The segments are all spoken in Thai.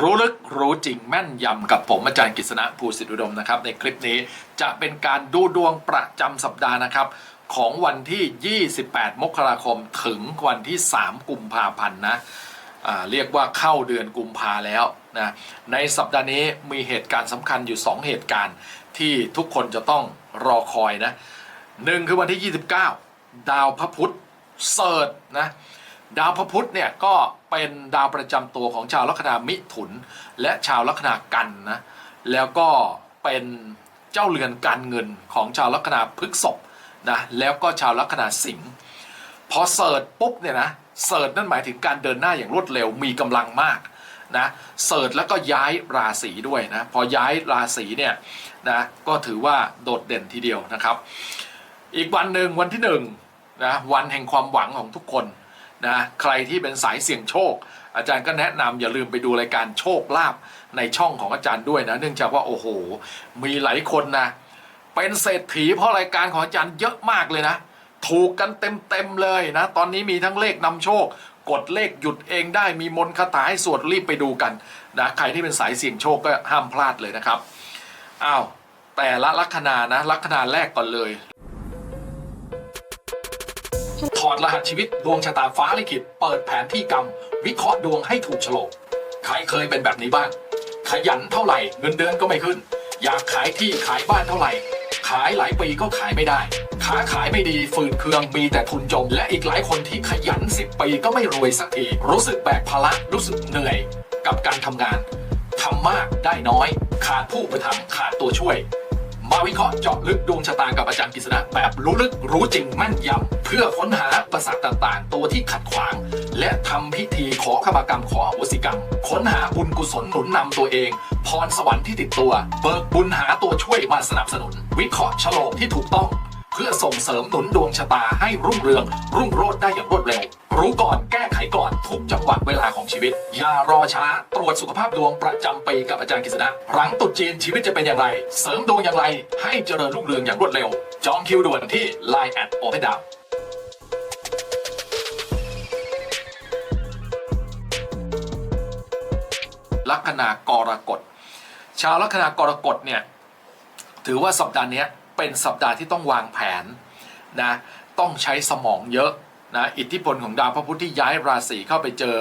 รู้ลึกรู้จริงแม่นยำกับผมอาจารย์กฤษณะภูสิทธิอุดมนะครับ ในคลิปนี้จะเป็นการดูดวงประจำสัปดาห์นะครับ ของวันที่ 28 มกราคมถึงวันที่ 3 กุมภาพันธ์นะเรียกว่าเข้าเดือนกุมภาแล้วนะในสัปดาห์นี้มีเหตุการณ์สำคัญอยู่ 2 เหตุการณ์ ที่ทุกคนจะต้องรอคอยนะหนึ่งคือวันที่ 29 ดาวพระพุธเสิร์ชนะ ดาวพระพุธเนี่ยก็เป็นดาวประจำตัวของชาวลัคนามิถุน และชาวลัคนากันนะแล้วก็เป็นเจ้าเรือนการเงินของชาวลัคนาพฤกษภนะแล้วก็ชาวลัคนาสิงห์พอเสิร์ชปุ๊บเนี่ยนะเสิร์ชนั่นหมายถึงการเดินหน้าอย่างรวดเร็วมีกำลังมากนะเสิร์ชแล้วก็ย้ายราศีด้วยนะพอย้ายราศีเนี่ยนะก็ถือว่าโดดเด่นทีเดียวนะครับ อีกวันหนึ่งวันที่หนึ่งนะวันแห่งความหวังของทุกคน นะใครที่เป็นสายเสี่ยงโชค อาจารย์ก็แนะนำอย่าลืมไปดูรายการโชคลาภในช่องของอาจารย์ด้วยนะ เนื่องจากว่าโอ้โห มีหลายคนนะ เป็นเศรษฐีเพราะรายการของอาจารย์เยอะมากเลยนะ ถูกกันเต็มๆเลยนะ ตอนนี้มีทั้งเลขนำโชค กดเลขหยุดเองได้มีมนคาถาให้สวดรีบไปดูกันนะใครที่เป็นสายเสี่ยงโชคก็ห้ามพลาดเลยนะครับอ้าวแต่ละลัคนานะลัคนาแรกก่อนเลย ถอดรหัสชีวิตดวงชะตาฟ้าลิขิตเปิดแผนที่กรรม วิเคราะห์ดวงให้ถูกโฉลกใครเคยเป็นแบบนี้บ้าง ขยันเท่าไหร่เงินเดือนก็ไม่ขึ้น อยากขายที่ขายบ้านเท่าไหร่ ขายหลายปีก็ขายไม่ได้ค้าขายไม่ดีฝืนเคืองมีแต่ทุนจม และอีกหลายคนที่ขยัน10ปีก็ไม่รวยสักทีรู้สึกแบกภาระรู้สึกเหนื่อย กับการทำงานทำมากได้น้อย ขาดผู้ประทำขาดตัวช่วย มาวิเคราะห์เจาะลึกดวงชะตากับอาจารย์กฤษณะแบบรู้ลึกรู้จริงแม่นยำเพื่อค้นหาประสาทต่างๆ ตัวที่ขัดขวาง และทำพิธีขอขมากรรมขออโหสิกรรม ค้นหาบุญกุศลหนุนนำตัวเอง พรสวรรค์ที่ติดตัว เบิกบุญหาตัวช่วยมาสนับสนุน วิเคราะห์ฉลกที่ถูกต้อง เพื่อส่งเสริมหนุนดวงชะตาให้รุ่งเรืองรุ่งโรจน์ได้อย่างรวดเร็วารอช้า ตรวจสุขภาพดวงประจำปีกับอาจารย์กฤษณะหลังตรุษจีนชีวิตจะเป็นอย่างไร เสริมดวงอย่างไร ให้เจริญรุ่งเรืองอย่างรวดเร็ว จองคิวด่วนที่ Line แอดโอเพนดาวลัคนากรกฎ ชาวลัคนากรกฎเนี่ยถือว่าสัปดาห์นี้เป็นสัปดาห์ที่ต้องวางแผนนะต้องใช้สมองเยอะ นะอิทธิพลของดาวพระพุธที่ย้ายราศีเข้าไปเจอ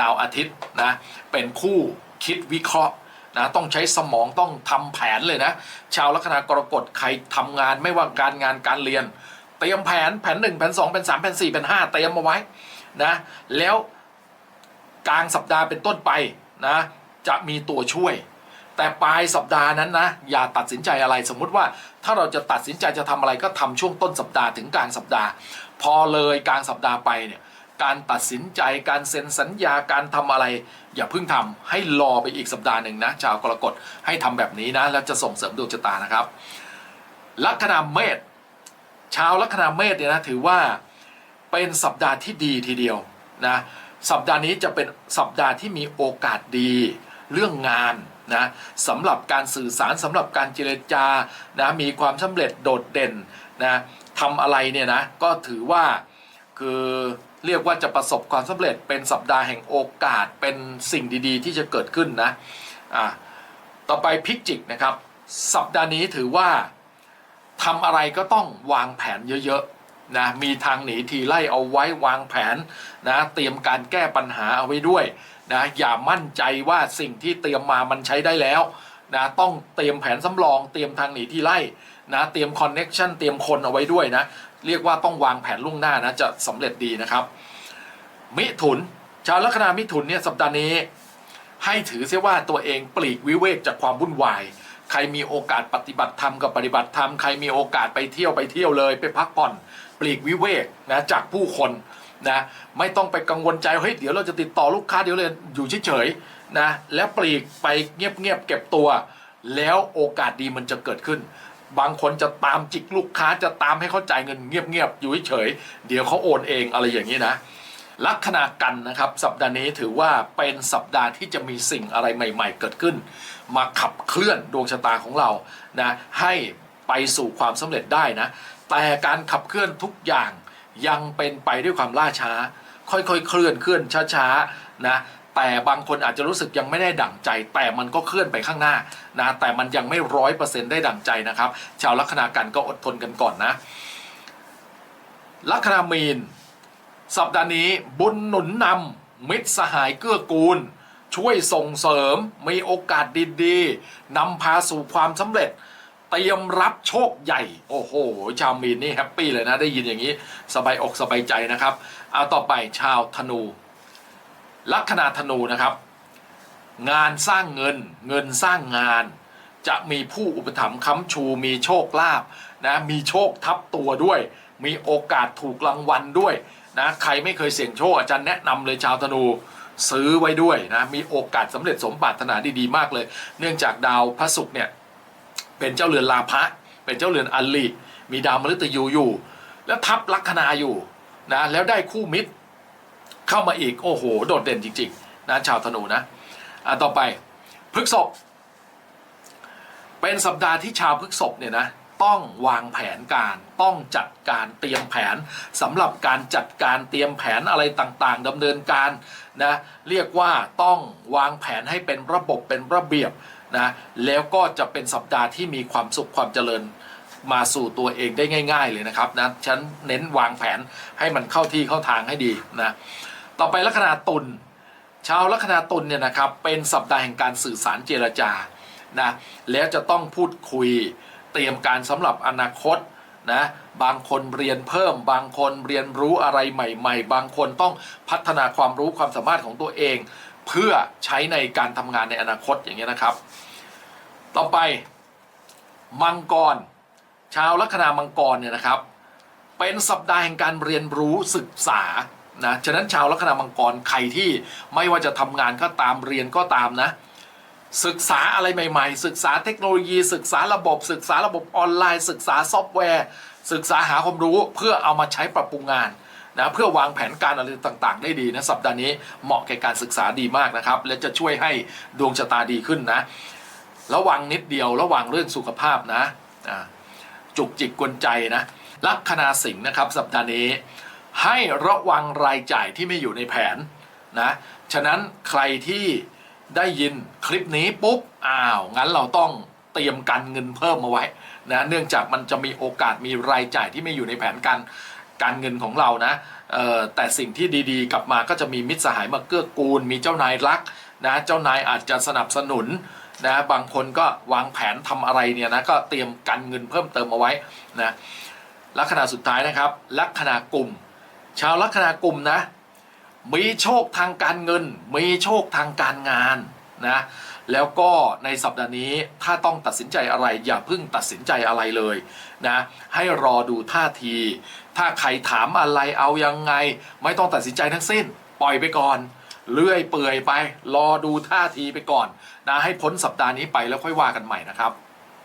ดาวอาทิตย์นะเป็นคู่คิดวิเคราะห์นะต้องใช้สมองต้องทำแผนเลยนะ ชาวลัคนากรกฎใครทำงานไม่ว่าการงานการเรียน เตรียมแผนแผน1แผน2แผน3แผน4แผน5เตรียมมาไว้นะแล้วกลางสัปดาห์เป็นต้นไปนะจะมีตัวช่วย แต่ปลายสัปดาห์นั้นนะอย่าตัดสินใจอะไรสมมุติว่าถ้าเราจะตัดสินใจจะทำอะไรก็ทำช่วงต้นสัปดาห์ถึงกลางสัปดาห์ พอเลยกลางสัปดาห์ไปเนี่ยการตัดสินใจการเซ็นสัญญาการทำอะไร อย่าเพิ่งทำให้รอไปอีกสัปดาห์หนึ่งนะชาวกรกฎให้ทำแบบนี้นะแล้วจะส่งเสริมดวงชะตานะครับ ลัคนาเมษชาวลัคนาเมษเนี่ยนะถือว่าเป็นสัปดาห์ที่ดีทีเดียวนะสัปดาห์นี้จะเป็นสัปดาห์ที่มีโอกาสดีเรื่องงาน นะสำหรับการสื่อสารสำหรับการเจรจานะมีความสำเร็จโดดเด่นนะทำอะไรเนี่ยนะก็ถือว่าคือเรียกว่าจะประสบความสำเร็จเป็นสัปดาห์แห่งโอกาสเป็นสิ่งดีๆ ที่จะเกิดขึ้นนะอ่าต่อไปพิกจิกนะครับ สัปดาห์นี้ถือว่าทำอะไรก็ต้องวางแผนเยอะๆนะมีทางหนีทีไล่เอาไว้วางแผนนะเตรียมการแก้ปัญหาเอาไว้ด้วย นะอย่ามั่นใจว่าสิ่งที่เตรียมมามันใช้ได้แล้วนะต้องเตรียมแผนสำรองเตรียมทางหนีที่ไล่นะเตรียมคอนเน็กชันเตรียมคนเอาไว้ด้วยนะ เรียกว่าต้องวางแผนล่วงหน้านะจะสำเร็จดีนะครับ มิถุน ชาวลัคนามิถุนเนี่ยสัปดาห์นี้ ให้ถือเสียว่าตัวเองปลีกวิเวกจากความวุ่นวาย ใครมีโอกาสปฏิบัติธรรมกับปฏิบัติธรรมใครมีโอกาสไปเที่ยวไปเที่ยวเลย ไปพักผ่อน ปลีกวิเวกนะจากผู้คน นะไม่ต้องไปกังวลใจเฮ้ยเดี๋ยวเราจะติดต่อลูกค้าเดี๋ยวเลยอยู่เฉยๆนะแล้วปลีกไปเงียบๆเก็บตัว แล้วโอกาสดีมันจะเกิดขึ้น บางคนจะตามจิกลูกค้าจะตามให้เขาจ่ายเงินเงียบๆอยู่เฉยๆเดี๋ยวเขาโอนเองอะไรอย่างนี้นะลัคนากันนะครับ สัปดาห์นี้ถือว่าเป็นสัปดาห์ที่จะมีสิ่งอะไรใหม่ ๆ เกิดขึ้น มาขับเคลื่อนดวงชะตาของเรานะให้ไปสู่ความสำเร็จได้นะแต่การขับเคลื่อนทุกอย่าง ยังเป็นไปด้วยความล่าช้า ค่อยๆ เคลื่อนเคลื่อนช้าๆนะแต่บางคนอาจจะรู้สึกยังไม่ได้ดั่งใจ แต่มันก็เคลื่อนไปข้างหน้านะแต่มันยังไม่ร้อยเปอร์เซ็นต์ได้ดั่งใจนะครับ ชาวลัคนากันก็อดทนกันก่อนนะ ลัคนามีน สัปดาห์นี้บุญหนุนนำมิตรสหายเกื้อกูล ช่วยส่งเสริมมีโอกาสดีๆนำพาสู่ความสำเร็จ ตรียมรับโชคใหญ่ โอ้โห ชาวมีนนี่แฮปปี้เลยนะ ได้ยินอย่างนี้ สบายอกสบายใจนะครับเอาต่อไปชาวธนู ลัคนาธนูนะครับ งานสร้างเงิน เงินสร้างงาน จะมีผู้อุปถัมภ์ค้ำชู มีโชคลาภนะมีโชคทับตัวด้วย มีโอกาสถูกรางวัลด้วยนะใครไม่เคยเสี่ยงโชคอาจารย์แนะนำเลยชาวธนูซื้อไว้ด้วยนะมีโอกาสสำเร็จสมปรารถนาดีๆมากเลย เนื่องจากดาวพระศุกร์เนี่ย เป็นเจ้าเรือนลาภะเป็นเจ้าเรือนอัลลีมีดาวมฤตยูอยู่ แล้วทับลัคนาอยู่นะแล้วได้คู่มิตร เข้ามาอีกโอ้โห โดดเด่นจริงๆนะชาวธนูนะอะต่อไปพฤกษบเป็นสัปดาห์ที่ชาวพฤกษบเนี่ยนะต้องวางแผนการต้องจัดการเตรียมแผนสำหรับการจัดการเตรียมแผนอะไรต่างๆดำเนินการนะเรียกว่าต้องวางแผนให้เป็นระบบเป็นระเบียบ นะแล้วก็จะเป็นสัปดาห์ที่มีความสุขความเจริญมาสู่ตัวเองได้ง่าย ๆ เลยนะครับนะฉันเน้นวางแผนให้มันเข้าที่เข้าทางให้ดีนะต่อไปลัคนาตุลชาวลัคนาตุลเนี่ยนะครับเป็นสัปดาห์แห่งการสื่อสารเจรจานะแล้วจะต้องพูดคุยเตรียมการสำหรับอนาคตนะบางคนเรียนเพิ่ม บางคนเรียนรู้อะไรใหม่ ๆ บางคนต้องพัฒนาความรู้ความสามารถของตัวเอง เพื่อใช้ในการทำงานในอนาคตอย่างเงี้ยนะครับ ต่อไปมังกร ชาวลัคนามังกรเนี่ยนะครับ เป็นสัปดาห์แห่งการเรียนรู้ศึกษานะฉะนั้นชาวลัคนามังกรใครที่ไม่ว่าจะทำงานก็ตามเรียนก็ตามนะ ศึกษาอะไรใหม่ ๆ ศึกษาเทคโนโลยี ศึกษาระบบ ศึกษาระบบออนไลน์ ศึกษาซอฟต์แวร์ ศึกษาหาความรู้เพื่อเอามาใช้ปรับปรุงงาน นะเพื่อวางแผนการอะไรต่างๆ ได้ดีนะสัปดาห์นี้เหมาะแก่การศึกษาดีมากนะครับ และจะช่วยให้ดวงชะตาดีขึ้นนะ ระวังนิดเดียวระวังเรื่องสุขภาพนะจุกจิกกวนใจนะลัคนาสิงห์นะครับ สัปดาห์นี้ให้ระวังรายจ่ายที่ไม่อยู่ในแผนนะฉะนั้นใครที่ได้ยินคลิปนี้ปุ๊บอ้าวงั้นเราต้องเตรียมกันเงินเพิ่มมาไว้นะเนื่องจากมันจะมีโอกาสมีรายจ่ายที่ไม่อยู่ในแผนการ การเงินของเรานะแต่สิ่งที่ดีๆ กลับมาก็จะมีมิตรสหายมาเกื้อกูล มีเจ้านายรักนะเจ้านายอาจจะสนับสนุนนะบางคนก็วางแผนทำอะไรเนี่ยนะก็เตรียมกันเงินเพิ่มเติมเอาไว้นะลัคนาสุดท้ายนะครับ ลัคนากลุ่ม ชาวลัคนากลุ่มนะมีโชคทางการเงิน มีโชคทางการงานนะ แล้วก็ในสัปดาห์นี้ถ้าต้องตัดสินใจอะไร อย่าเพิ่งตัดสินใจอะไรเลยนะให้รอดูท่าที ถ้าใครถามอะไรเอายังไง ไม่ต้องตัดสินใจทั้งสิ้น ปล่อยไปก่อน เลื่อยเปื่อยไป รอดูท่าทีไปก่อนนะให้พ้นสัปดาห์นี้ไปแล้วค่อยว่ากันใหม่นะครับ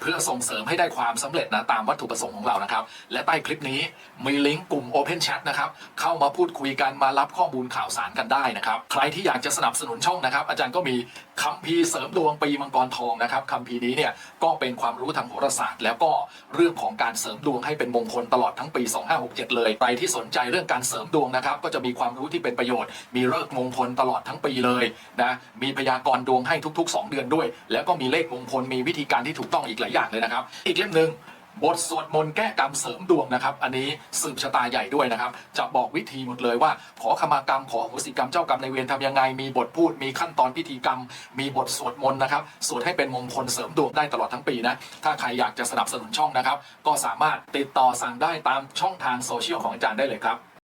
เพื่อส่งเสริมให้ได้ความสำเร็จนะตามวัตถุประสงค์ของเรานะครับ และใต้คลิปนี้มีลิงก์กลุ่ม Open Chat นะครับ เข้ามาพูดคุยกันมารับข้อมูลข่าวสารกันได้นะครับ ใครที่อยากจะสนับสนุนช่องนะครับ อาจารย์ก็มีคัมภีร์เสริมดวงปีมังกรทองนะครับคัมภีร์นี้เนี่ยก็เป็นความรู้ทางโหราศาสตร์ แล้วก็เรื่องของการเสริมดวงให้เป็นมงคลตลอดทั้งปี 2567 เลยใครที่สนใจเรื่องการเสริมดวงนะครับ ก็จะมีความรู้ที่เป็นประโยชน์ มีเลิกมงคลตลอดทั้งปีเลยนะมีพยากรณ์ดวงให้ทุก ๆ 2 เดือนด้วย แล้วก็มีเลขมงคลมีวิธีการที่ถูกต้องอีกลายอย่างเลยนะครับ อีกเล่มหนึ่งบทสวดมนต์แก้กรรมเสริมดวงนะครับ อันนี้สืบชะตาใหญ่ด้วยนะครับ จะบอกวิธีหมดเลยว่า ขอขมากรรมขออโหสิกรรมเจ้ากรรมในเวรทำยังไง มีบทพูดมีขั้นตอนพิธีกรรม มีบทสวดมนต์นะครับสวดให้เป็นมงคลเสริมดวงได้ตลอดทั้งปีนะถ้าใครอยากจะสนับสนุนช่องนะครับ ก็สามารถติดต่อสั่งได้ตามช่องทางโซเชียลของอาจารย์ได้เลยครับ